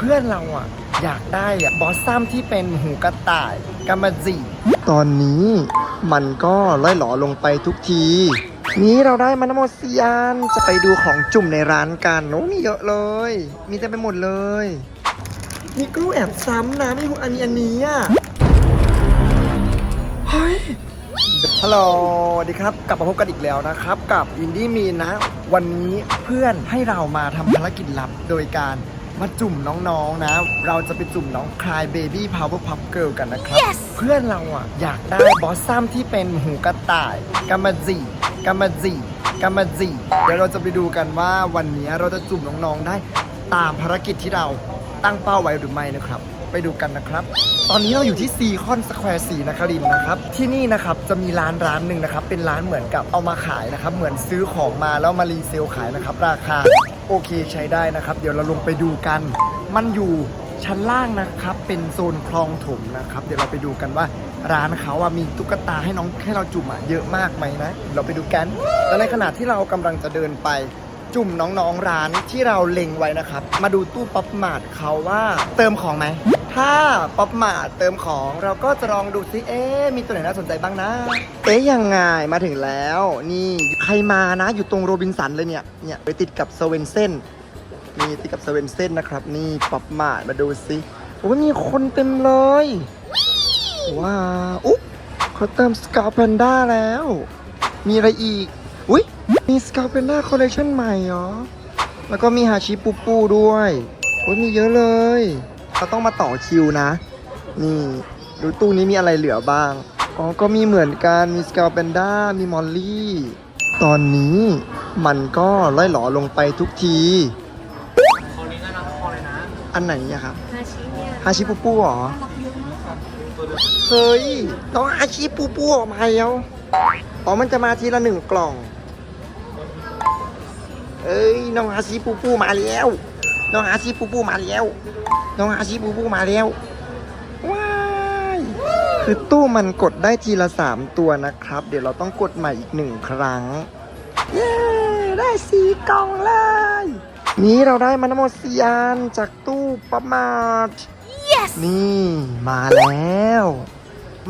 เพื่อนเราอะ อยากได้อะบอสซัมที่เป็นหูกระต่ายกามาจิตอนนี้มันก็ล่อยหลอลงไปทุกที นี้เราได้มาทั้งหมดสี่อันจะไปดูของจุ่มในร้านกันโอ้มีเยอะเลย มีเต็มไปหมดเลย มีกลูแอบซ้ำนะไม่หูอันนี้อันนี้อะเฮ้ยฮัลโหลสวัสดีครับ กลับมาพบกันอีกแล้วนะครับ กับอินดี้มีนะวันนี้เพื่อนให้เรามาทำภารกิจลับโดยการ มาจุ่มน้องๆนะ เราจะไปจุ่มน้องคลายเบบี้พาวเวอร์พับเกิลกันนะครับเพื่อนเราอะ อยากได้บอสซัมที่เป็นหูกระต่ายกามาจิกามาจิกามาจิเดี๋ยวเราจะไปดูกันว่าวันนี้เราจะจุ่มน้องๆได้ตามภารกิจที่เราตั้งเป้าไว้หรือไม่นะครับ ไปดูกันนะครับ ตอนนี้เราอยู่ที่ซีคอนสแควร์สีนครินทร์นะครับ ที่นี่นะครับจะมีร้านร้านหนึ่งนะครับ เป็นร้านเหมือนกับเอามาขายนะครับ เหมือนซื้อของมาแล้วมารีเซลขายนะครับ ราคา โอเคใช้ได้นะครับ เดี๋ยวเราลงไปดูกัน มันอยู่ชั้นล่างนะครับ เป็นโซนคลองถมนะครับ เดี๋ยวเราไปดูกันว่าร้านเขาอะมีตุ๊กตาให้น้องให้เราจุ่มอะเยอะมากไหมนะ เราไปดูกัน แล้วในขณะที่เรากำลังจะเดินไปจุ่มน้องๆร้านที่เราเล็งไว้นะครับ มาดูตู้ป๊อปมาร์ทเขาว่าเติมของไหม ถ้าป๊อปมาเติมของเราก็จะลองดูซิเอ๊ะมีตัวไหนน่าสนใจบ้างนะ เอ๊ะยังไงมาถึงแล้ว นี่ใครมานะอยู่ตรงโรบินสันเลยเนี่ยเนี่ยไปติดกับเซเว่นเซนนี่ติดกับเซเว่นเซนนะครับ นี่ป๊อปมามาดูซิโอ้ยมีคนเต็มเลย ว้าวอุ๊บเขาเติมสกา p แพนด้าแล้ว มีอะไรอีก อุ๊ยมีสกา p แพนด้าคอลเลคชันใหม่เหรอ แล้วก็มีฮาชิปูปูด้วยโอ้ยมีเยอะเลย เราต้องมาต่อคิวนะ นี่ดูตู้นี้มีอะไรเหลือบ้าง อ๋อ ก็มีเหมือนกัน มีสกา p แพนด้า มีมอลลี่ ตอนนี้มันก็ล่อยหลอลงไปทุกทีคอนี้น่ารักพอเลยนะ อันไหนอะครับ ฮาชิเนี่ยฮาชิปูปูเหรอน่ารักเยอะมากเฮ้ย น้องอาชีปูปูออกมาแล้วอ๋อ มันจะมาทีละหนึ่งกล่อง เอ้ย น้องอาชีปูปูมาแล้ว น้องอาชีปูปูมาแล้ว น้องอาชีปูปูมาแล้ว ว้าย คือตู้มันกดได้ทีละสามตัวนะครับ เดี๋ยวเราต้องกดใหม่อีกหนึ่งครั้ง เย้ ได้สีกล่องเลย นี้เราได้มาทั้งหมดสี่อันจากตู้ประมาท yes นี่มาแล้ว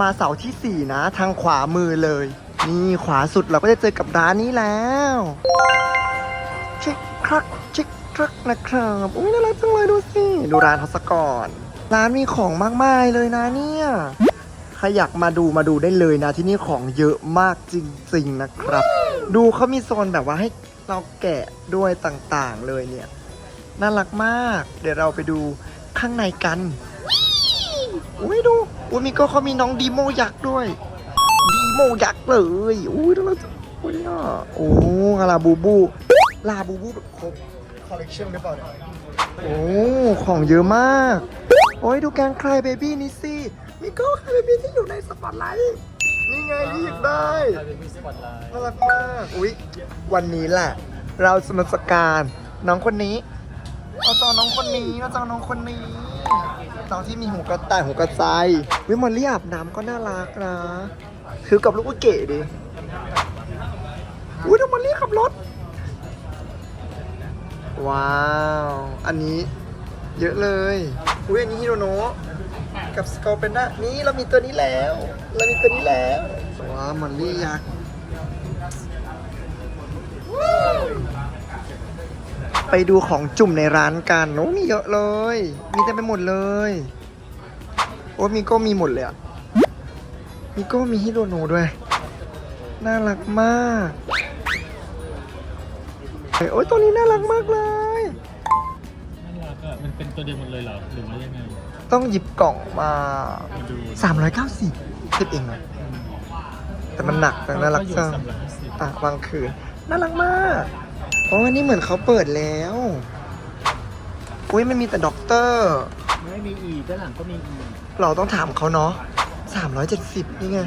มาเสาที่4นะ ทางขวามือเลย นี่ขวาสุดเราก็จะเจอกับร้านนี้แล้ว เช็คครักเช็คค รักนะครับอุ้ยน่ารักจังเลยดูสิดูร้านเขาซะก่อน ร้านมีของมากมายเลยนะเนี่ยใครอยากมาดูมาดูได้เลยนะที่นี่ของเยอะมากจริง ๆนะครับ ดูเขามีโซนแบบว่าให้เราแกะด้วยต่างๆเลยเนี่ยน่ารักมาก เดี๋ยวเราไปดูข้างในกันอุ้ยดูอุ้ยมีก็เขามีน้องดีโมยักษ์ด้วยดีโมยักษ์เลยอุ้ยน่ารักจังอุ้ยอะโอ้ลาบูบูลาบูบูแบบครบ คอลเลกชันหรือเปล่าเนี่ยโอ้ ของเยอะมาก โอ้ยดูแกงคลายเบบี้นี่สิมีก็คลายเบบี้ที่อยู่ในสปอตไลท์นี่ไงที่อยากได้กลายเป็นมิสปอตไลท์น่ารักมากอุ๊ย วันนี้แหละ เราจะมาสการน้องคนนี้เราจะเอาน้องคนนี้เราจะเอาน้องคนนี้น้องที่มีหูกระต่ายหูกระใจายวิมอลลี่อาบน้ำก็น่ารักนะ คือกับลูกก็เก๋ดิอุ้ยดูมอลลี่ขับรถ ว้าว อันนี้เยอะเลย อุ้ยอันนี้ฮิโรโนะกับสกอร์เป็นนะนี่เรามีตัวนี้แล้ว เรามีตัวนี้แล้ว ว้าวมอลลี่ยักษ์ไปดูของจุ่มในร้านกันโอ้มีเยอะเลย มีเต็มไปหมดเลย โอ้มีโก็มีหมดเลยอะมีโก็มีฮิโรโนะด้วย น่ารักมาก โอ้ยตัวนี้น่ารักมากเลย น่ารักอะมันเป็นตัวเดียวหมดเลยเหรอ หรือว่ายังไงต้องหยิบกล่องมา มาดู390คิดเองนะแต่มันหนักแต่น่ารักอยู่จังสามร้อยห้าสิบอะวางคืน น่ารักมากโอ้อันนี้เหมือนเขาเปิดแล้วอุ้ยมันมีแต่ด็อกเตอร์ ไม่มีอีกด้านหลังก็มีอีกเราต้องถามเขาเนาะ370 นี่ไง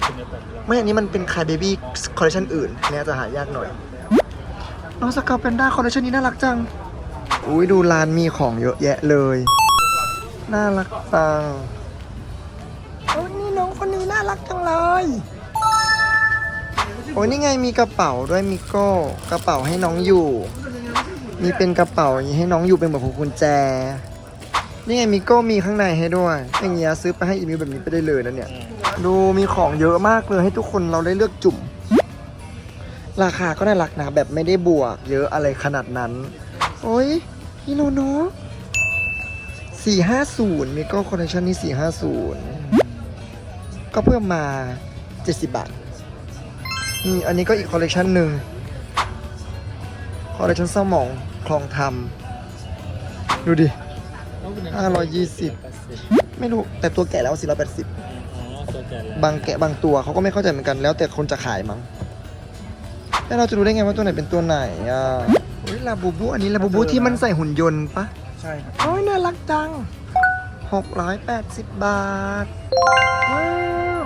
เป็นในแบบเราไม่อันนี้มันเป็นคายเบบี้คอลเลคชันอื่นเนี่ยจะหายากหน่อย น้องสกาเปนด้าคอลเลคชันนี้น่ารักจัง อุ้ยดูร้านมีของเยอะแยะเลย น่ารักจังโอ้ยนี่น้องคนนี้น่ารักจังเลย โอ้ยนี่ไงมีกระเป๋าด้วยมิโก้กระเป๋าให้น้องอยู่ มีเป็นกระเป๋าอย่างนี้ให้น้องอยู่เป็นแบบพวงกุญแจ นี่ไงมิโก้มีข้างในให้ด้วย อย่างเงี้ยซื้อไปให้อีมิวแบบนี้ไปได้เลยนะเนี่ย ดูมีของเยอะมากเลยให้ทุกคนเราได้เลือกจุ่ม ราคาก็น่ารักนะแบบไม่ได้บวก เยอะอะไรขนาดนั้น โอ้ยฮิโนโนะสี่ห้าศูนย์มิโก้คอลเลคชันนี้สี่ห้าศูนย์ก็เพิ่มมาเจ็ดสิบบาท นี่อันนี้ก็อีกคอลเลคชันหนึ่งคอลเลคชันเศร้าหมองคลองธรรม ดูดิห้าร้อยยี่สิบไม่รู้ แต่ตัวแก่แล้วสี่ร้อยแปดสิบอ๋อตัวแก่แล้วบางแกะบางตัวเขาก็ไม่เข้าใจเหมือนกันแล้วแต่คนจะขายมั้ง แล้วเราจะรู้ได้ไงว่าตัวไหนเป็นตัวไหนอะโอ้ยลาบูบู อันนี้ลาบูบูที่มันใส่หุ่นยนต์ปะใช่ครับโอ้ยน่ารักจังหกร้อยแปดสิบบาทว้าว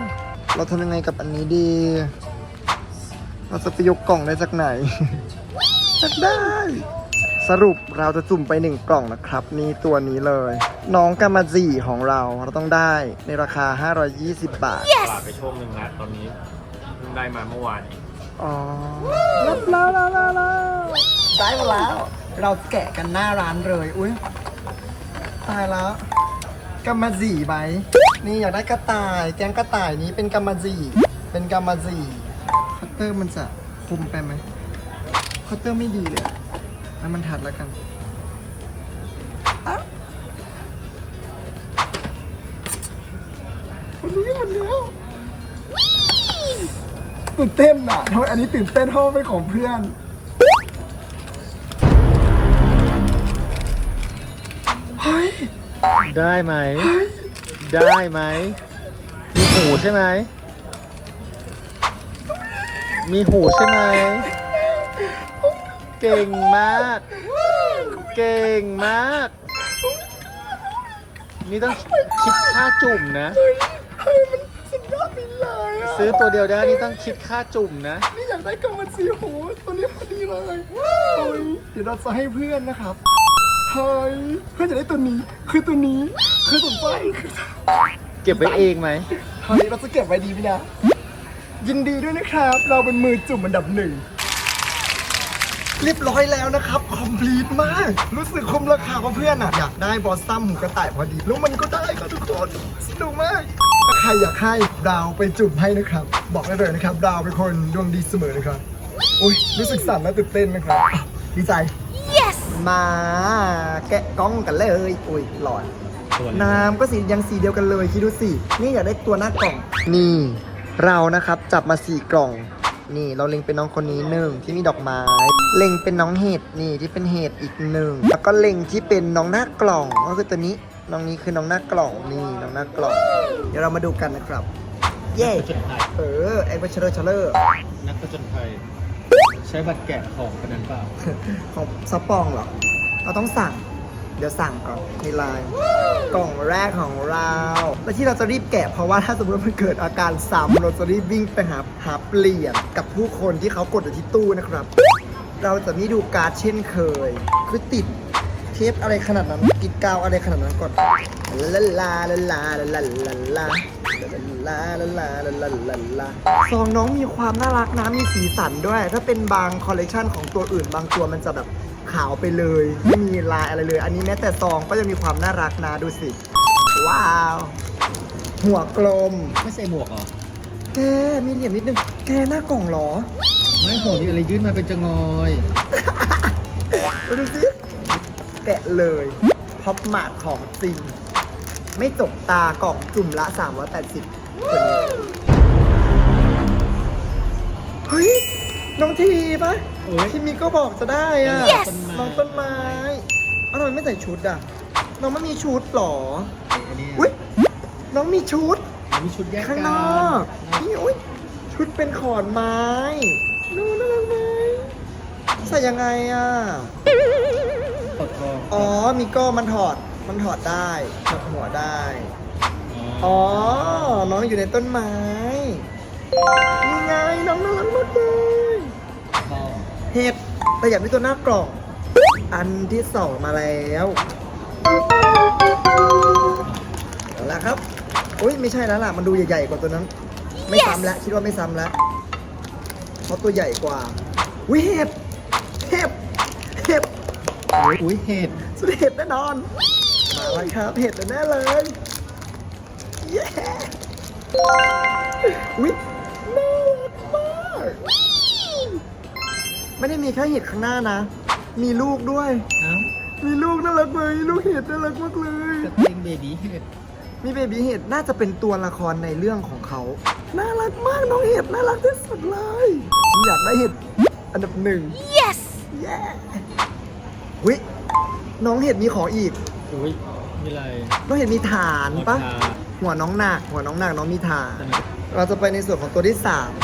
เราทำยังไงกับอันนี้ดี เราจะไปยกกล่องได้จากไหนอยากได้ สรุปเราจะจุ่มไปหนึ่งกล่องนะครับ นี่ตัวนี้เลย น้องกามาจีของเราเราต้องได้ในราคา 520 บาท ตลาดไปช่วงหนึ่งแล้วตอนนี้เพิ่งได้มาเมื่อวานเอง อ๋อรับแล้วแล้วแล้วแล้วได้มาแล้ว เราแกะกันหน้าร้านเลย อุ้ยตายแล้วกำมะจีไหมนี่อยากได้กระต่าย แกงกระต่ายนี้เป็นกำมะจีเป็นกำมะจีคัตเตอร์มันจะคุมไปไหมคัตเตอร์ไม่ดีเลยอะให้มันถัดแล้วกัน ตื่นเต้นอะทำไมอันนี้ตื่นเต้นเพราะว่าเป็นของเพื่อน เฮ้ย ได้ไหม ได้ไหม มีหูใช่ไหม มีหูใช่ไหม เก่งมาก เก่งมาก นี่ต้องคิดค่าจุ่มนะ เฮ้ยมัน ซื้อตัวเดียวได้นี่ต้องคิดค่าจุ่มนะ นี่อยากได้กำมันสีหูตัวนี้พอดีเลยเฮ้ยเดี๋ยวเราจะให้เพื่อนนะครับเฮ้ยเพื่อนจะได้ตัวนี้ คือตัวนี้ คือสนใจคือเก็บไว้เองไหมเฮ้ยเราจะเก็บไว้ดีไหมนะ ยินดีด้วยนะครับ เราเป็นมือจุ่มอันดับหนึ่งเรียบร้อยแล้วนะครับ คอมพลีทมาก รู้สึกคุ้มราคากับเพื่อนอะ อยากได้บอสซัมหูกระต่ายพอดี แล้วมันก็ได้ครับทุกคน สนุกมากถ้า ใครอยากให้ดาวไปจุ่มให้นะครับ บอกได้เลยนะครับ ดาวเป็นคนดวงดีเสมอนะครับอุ้ยรู้สึกสั่นและตื่นเต้นนะครับอะดีใจ yes มาแกะกล้องกันเลยอุ้ยหลอดน้ำก็สียังสีเดียวกันเลยคิดดูสินี่อยากได้ตัวหน้ากล่อง นี่ เรานะครับจับมาสี่กล่อง นี่เราเล็งเป็นน้องคนนี้หนึ่งที่มีดอกไม้ เล็งเป็นน้องเห็ดนี่ที่เป็นเห็ดอีกหนึ่งแล้วก็เล็งที่เป็นน้องหน้ากล่องก็คือตัวนี้ น้องนี้คือน้องหน้ากล่องนี่น้องหน้ากล่อง เดี๋ยวเรามาดูกันนะครับ เย่ผจญภัยเออแอคเวอร์เชอร์เชอร์นักผจญภัยใช้บัตรแกะของคนนั้นเปล่าของซัปปองเหรอเราต้องสั่ง เดี๋ยวสั่งก่อนในไลน์กล่องแรกของเรา และที่เราจะรีบแกะเพราะว่าถ้าสมมติว่ามันเกิดอาการซ้ำเราจะรีบวิ่งไปหาหาเปลี่ยนกับผู้คนที่เขากดอยู่ที่ตู้นะครับ เราจะไม่ดูการ์ดเช่นเคย คือติดเทปอะไรขนาดนั้นติดกาวอะไรขนาดนั้นก่อนลาลาลาลาลาลาลาลาลาลาลาลาลาลาลาซองน้องมีความน่ารักนะมีสีสันด้วย ถ้าเป็นบางคอลเลกชันของตัวอื่น บางตัวมันจะแบบขาวไปเลยไม่มีลายอะไรเลย อันนี้แม้แต่ซองก็จะมีความน่ารักนะดูสิ ว้าว หัวกลมไม่ใส่หมวกเหรอแกมีเหลี่ยมนิดนึงแกหน้ากล่องเหรอ ไม่หัวมีอะไรยื่นมาเป็นจะงอยมาดูสิ แกะเลยพ็อปมาดของจริง ไม่จกตากล่องจุ่มละ 380ตัวนี้เฮ้ย น้องทีปะโอ้ยที่มีก็บอกจะได้อะ Yes น้องต้นไม้อ้าวทำไมไม่ใส่ชุดอะ น้องไม่มีชุดหรออันนี้อุ้ยน้องมีชุด มีชุดแยกข้างกันนอกนี่อุ้ยชุดเป็นขอนไม้ดูน่ารักไหมใส่ยังไงอะ ปดคออ๋อ มีก็มันถอด มันถอดได้ถอดหัวได้ อ๋อ น้องอยู่ในต้นไม้นี่ไงน้องน่ารักมากเลยเห็ดแต่อยากได้ตัวหน้ากล่อง อันที่สองมาแล้วเอาละครับอุ้ยไม่ใช่แล้วล่ะ มันดูใหญ่ๆกว่าตัวนั้น ไม่ซ้ำแล้วคิดว่าไม่ซ้ำแล้วเพราะตัวใหญ่กว่าอุ้ยเห็บเห็บเห็บ อุ้ยเห็ดสุดเห็บแน่นอน มาแล้วครับเห็ดแน่เลยเย้อุ๊ยน่ารักมากไม่ได้มีแค่เห็ดข้างหน้านะ มีลูกด้วยเอ้ามีลูกน่ารักไหมลูกเห็ดน่ารักมากเลยก็เป็นเบบี้เห็ดมีเบบีเห็ดน่าจะเป็นตัวละครในเรื่องของเขา น่ารักมากน้องเห็ดน่ารักที่สุดเลยฉันอยากได้เห็ดอันดับหนึ่ง Yes! เย้วิน้องเห็ดมีของอีกอุ้ยมีอะไร น้องเห็ดมีฐานปะราคาหัวน้องหนักหัวน้องหนักน้องมีฐานใช่ไหมเราจะไปในส่วนของตัวที่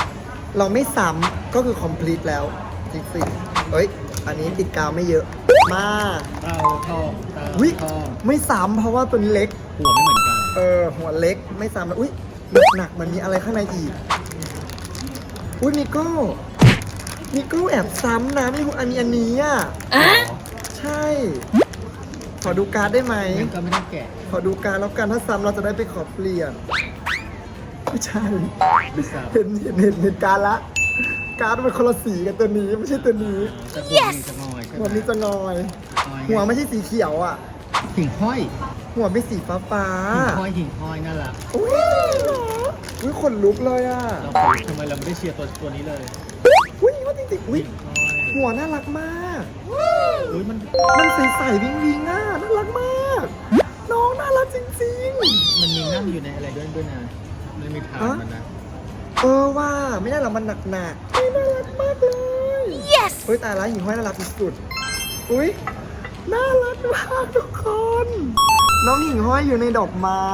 3 เราไม่ซ้ำก็คือ complete แล้วจริงๆเอ้ย อันนี้ติดกาวไม่เยอะ มากเตาทองเตาวิทองไม่ซ้ำเพราะว่าตัวนี้เล็ก หัวไม่เหมือนกันเออ หัวเล็กไม่ซ้ำแล้วอุ้ยหนักๆมันมีอะไรข้างในอีก อุ้ยมีโก้มีโก้แอบซ้ำนะมีอันนี้อันนี้อะอ๋อ ใช่ ขอดูการ์ดได้ไหม งั้นก็ไม่ต้องแกะขอดูการ์ดแล้วกันถ้าซ้ำเราจะได้ไปขอเปลี่ยนไม่ใช่ไม่ทราบเห็นเห็นเห็นเห็นการ์ดละ การ์ดมันคนละสีกับตัวนี้ไม่ใช่ตัวนี้จะหัวมีจะงอยใช่ไหมหัวมีจะงอย งอยหัวไม่ใช่สีเขียวอะ หิ่งห้อยหัวเป็นสีฟ้าฟ้าหิ่งห้อยหิ่งห้อยน่ารักอุ้ยเหรออุ้ยขนลุกเลยอะเราไปทำไมเราไม่ได้เชียร์ตัวตัวนี้เลยอุ้ยว่าจริงๆอุ้ยหิ่งห้อย หัวน่ารักมากอุ้ยมันมันใสๆวิงวิงอะน่ารักมาก น้องน่ารักจริงมันมีนั่งอยู่ในอะไรด้วยด้วยนะมันมีฐานมันนะๆเออว่าไม่ได้หรอกมันหนักๆเฮ้ยน่ารักมากเลย Yes! เฮ้ยตายแล้วหิ่งห้อยน่ารักสุดๆอุ้ยน่ารักมากทุกคน น้องหิ่งห้อยอยู่ในดอกไม้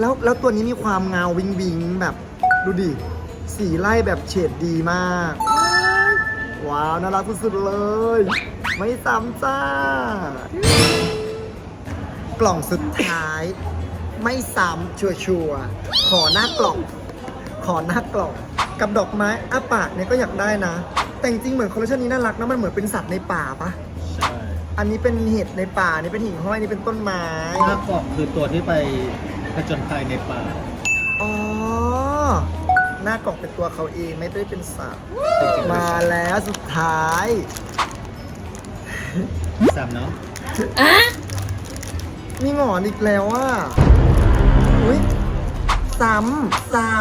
แล้วแล้วตัวนี้มีความเงาวิงวิงแบบ ดูดิ สีไล่แบบเฉดดีมาก ว้าว น่ารักสุดๆเลย ไม่ซ้ำจ้า กล่องสุดท้าย ไม่ซ้ำชัวร์ๆขอหน้ากล่อง ขอหน้ากล่อง กับดอกไม้อ้าปากเนี่ยก็อยากได้นะ แต่จริงๆเหมือนคอลเลคชันนี้น่ารักนะมันเหมือนเป็นสัตว์ในป่าปะใช่อันนี้เป็นเห็ดในป่าอันนี่เป็นหิ่งห้อยอันนี่เป็นต้นไม้ หน้ากล่องคือตัวที่ไปผจญภัยในป่า อ๋อ หน้ากล่องเป็นตัวเขาเองไม่ได้เป็นสัตว์มาแล้วสุดท้ายสามเนาะมีหงอนอีกแล้วอะอุ้ยซ้ำซ้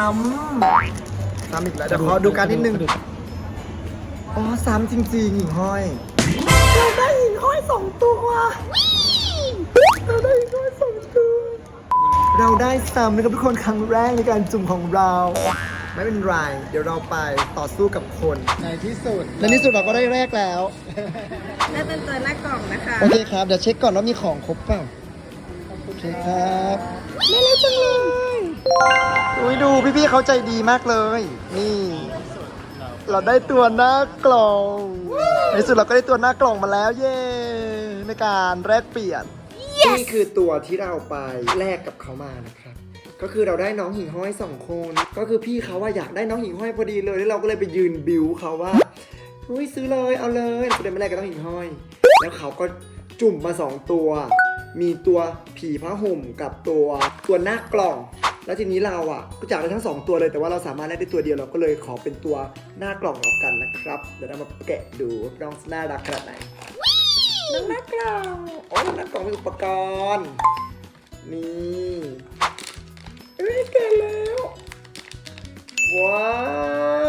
ำซ้ำอีกแล้วเดี๋ยวขอดูการนิดนึงอ๋อซ้ำจริงๆหิ่งห้อยเราได้หิ่งห้อยสองตัวเราได้หิ่งห้อยสองตัว เราได้ซ้ำนะครับทุกคนครั้งแรกในการจุ่มของเรา ไม่เป็นไร เดี๋ยวเราไปต่อสู้กับคนในที่สุดในที่สุดเราก็ได้แรกแล้วและเป็นตัวหน้ากล่องนะคะ โอเคครับ เดี๋ยวเช็คก่อนว่ามีของครบเปล่าโอเคครับน่ารักจังเลยอุ้ยดูพี่ๆเขาใจดีมากเลย นี่ เราได้ตัวหน้ากล่อง ในที่สุดเราก็ได้ตัวหน้ากล่องมาแล้ว เย้ ในการแลกเปลี่ยนนี่คือตัวที่เราไปแลกกับเขามานะครับ ก็คือเราได้น้องหิ่งห้อยสองคน ก็คือพี่เขาว่าอยากได้น้องหิ่งห้อยพอดีเลยแล้วเราก็เลยไปยืนบิวเขาว่าอุ้ยซื้อเลยเอาเลยก็เลยมาแลกกับน้องหิ่งห้อย แล้วเขาก็จุ่มมาสองตัว มีตัวผีพระห่มกับตัวตัวหน้ากล่อง แล้วทีนี้เราอะก็จากได้ทั้งสองตัวเลยแต่ว่าเราสามารถแลกได้ตัวเดียวเราก็เลยขอเป็นตัวหน้ากล่องแล้วกันนะครับ เดี๋ยวเรามาแกะดูว่าน้องน่ารักขนาดไหนน้องหน้ากล่องโอ้ยหน้ากล่องมีอุปกรณ์นี่ เอ้ยแกะแล้ว ว้า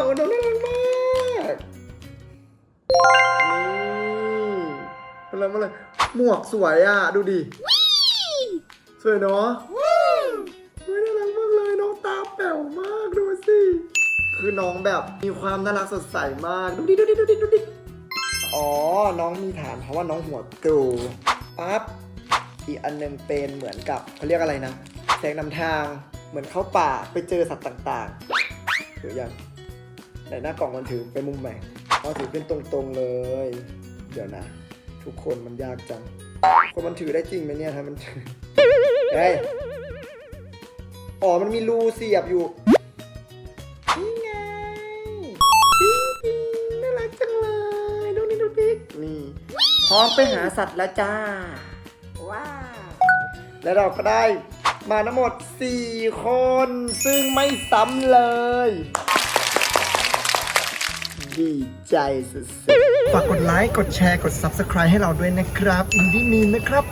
วน้องน่ารักมากนี่เลยมาเลยหมวกสวยอะ ดูดิ สวยเนาะเฮ้ยน่ารักมากเลยน้องตาแป๋วมากดูสิ คือน้องแบบมีความน่ารักสดใสมาก ดูดิ ดูดิ ดูดิ ดูดิ อ๋อ น้องมีฐานเพราะว่าน้องหัวกรูปั๊บ อีกอันหนึงเป็นเหมือนกับเขาเรียกอะไรนะแสงนำทาง เหมือนเข้าป่าไปเจอสัตว์ต่างๆถือยังไหนหน้ากล่องมันถือไปมุมไหนอ๋อถือเป็นตรงๆเลย เดี๋ยวนะ ทุกคนมันยากจัง คนมันถือได้จริงไหมเนี่ยถ้ามันถือเฮ้ยอ๋อมันมีรูเสียบอยู่นี่ไงปิ๊งปิ๊งน่ารักจังเลยดูนี่ดูดินี่พร้อมไปหาสัตว์แล้วจ้าว้าวแล้วเราก็ได้ มาทั้งหมด 4 คน ซึ่งไม่ซ้ำเลย ดีใจสุดๆ ฝากกดไลค์ กดแชร์ กด Subscribe ให้เราด้วยนะครับ อินดี้มีนนะครับ